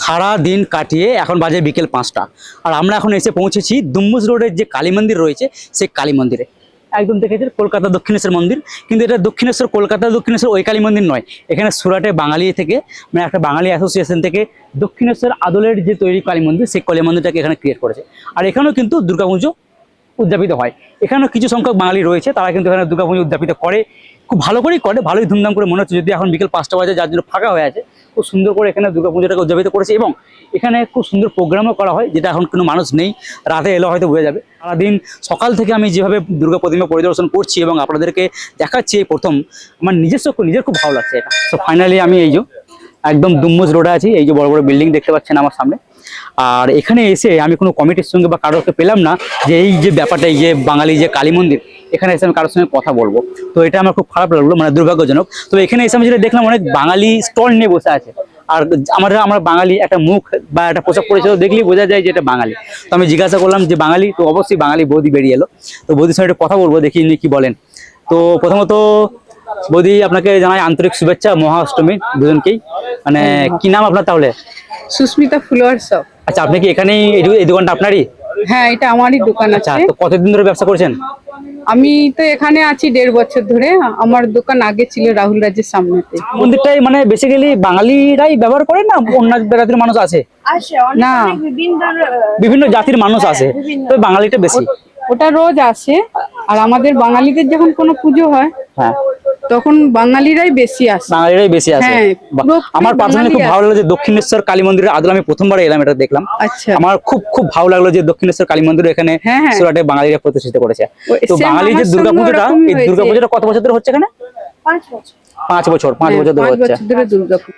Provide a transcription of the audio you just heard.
সারা দিন কাটিয়ে এখন বাজে বিকেল পাঁচটা। আর আমরা এখন এসে পৌঁছেছি দুম্বুজ রোডের যে কালী মন্দির রয়েছে, সেই কালী মন্দিরে। একদম দেখেছেন, কলকাতা দক্ষিণেশ্বর মন্দির। কিন্তু এটা দক্ষিণেশ্বর, কলকাতা দক্ষিণেশ্বর ওই কালী মন্দির নয়। এখানে সুরাটে বাঙালি থেকে মানে একটা বাঙালি অ্যাসোসিয়েশন থেকে দক্ষিণেশ্বর আদলের যে তৈরি কালী মন্দির, সেই কালী মন্দিরটাকে এখানে ক্রিয়েট করেছে। আর এখানেও কিন্তু দুর্গাপুজো উদযাপিত হয়। এখানেও কিছু সংখ্যক বাঙালি রয়েছে, তারা কিন্তু এখানে দুর্গাপুজো উদযাপিত করে। খুব ভালো করেই করে, ভালোই ধুমধাম করে মনে হচ্ছে যদি এখন বিকেল পাঁচটা বাজে, যার জন্য ফাঁকা হয়ে আছে। খুব সুন্দর করে এখানে দুর্গাপুজোটাকে উদযাপিত করেছে এবং এখানে খুব সুন্দর প্রোগ্রামও করা হয়, যেটা এখন কোনো মানুষ নেই, রাতে এলে হয়তো বোঝা যাবে। সারাদিন সকাল থেকে আমি যেভাবে দুর্গা প্রতিমা পরিদর্শন করছি এবং আপনাদেরকে দেখাচ্ছি এই প্রথম, আমার নিজস্ব নিজের খুব ভালো লাগছে এটা। তো ফাইনালি আমি এই যে, একদম দুম্বুজ রোডে আছি, এই যে বড় বড় বিল্ডিং দেখতে পাচ্ছেন আমার সামনে। আর এখানে এসে আমি কোনো কমিটির সঙ্গে বা কারোকে পেলাম না যে এই যে ব্যাপারটা এই যে বাঙালি যে কালী মন্দির এখানে এসে আমি কারোর সঙ্গে কথা বলব। তো এটা আমার খুব খারাপ লাগল মানে দুর্ভাগ্যজনক। তো এখানে এসে আমি যেটা দেখলাম অনেক বাঙালি স্টল নিয়ে বসে আছে। আর আমরা আমরা বাঙালি একটা মুখ বা একটা পোশাক পরিচয় দেখলেই বোঝা যায় যে এটা বাঙালি। তো আমি জিজ্ঞাসা করলাম যে বাঙালি? তো অবশ্যই বাঙালি বৌদি বেরিয়ে এলো। তো বৌদির সঙ্গে একটু কথা বলব দেখি ইনি কি বলেন। তো প্রথমত বৌদি আপনাকে জানাই আন্তরিক শুভেচ্ছা মহাষ্টমী দুজনকেই। মানে কি নাম আপনার তাহলে? Susmita flower shop. আচ্ছা আপনি কি এখানেই এই দোকানটা আপনারই? হ্যাঁ এটা আমারই দোকান আচ্ছা আছে। তো কতদিন ধরে ব্যবসা করছেন? আমি তো এখানে আছি দেড় বছর ধরে। আমার দোকান আগে ছিল রাহুল রাজের সামনেতে। মন্দিরটাই মানে বেসিক্যালি বাঙালিরাই ব্যবহার করে না? অন্য জাতির মানুষ আছে? আসে না। বিভিন্ন বিভিন্ন জাতির মানুষ আছে। তো বাঙালিটা বেশি। ওটা রোজ আসে। আর আমাদের বাঙালিদের যখন কোনো পুজো হয় হ্যাঁ। তখন বাঙালিরাই বেশি আসে। বাঙালিরাই বেশি আছে হ্যাঁ, আমার পার্সোনালি খুব ভালো লাগল যে দক্ষিণেশ্বর কালী মন্দিরের আদল আমি প্রথমবার এলাম এটা দেখলাম। আচ্ছা। আমার খুব খুব ভালো লাগল যে দক্ষিণেশ্বর কালী মন্দির এখানে হ্যাঁ, হ্যাঁ। সুরাটে বাঙালিরা প্রতিষ্ঠিত করেছে। তো বাঙালি যে দুর্গাপূজাটা এই দুর্গাপূজাটা কত বছর ধরে হচ্ছে এখানে? পাঁচ বছর। পাঁচ বছর পাঁচ বছর ধরে হচ্ছে। দুর্গাপুজো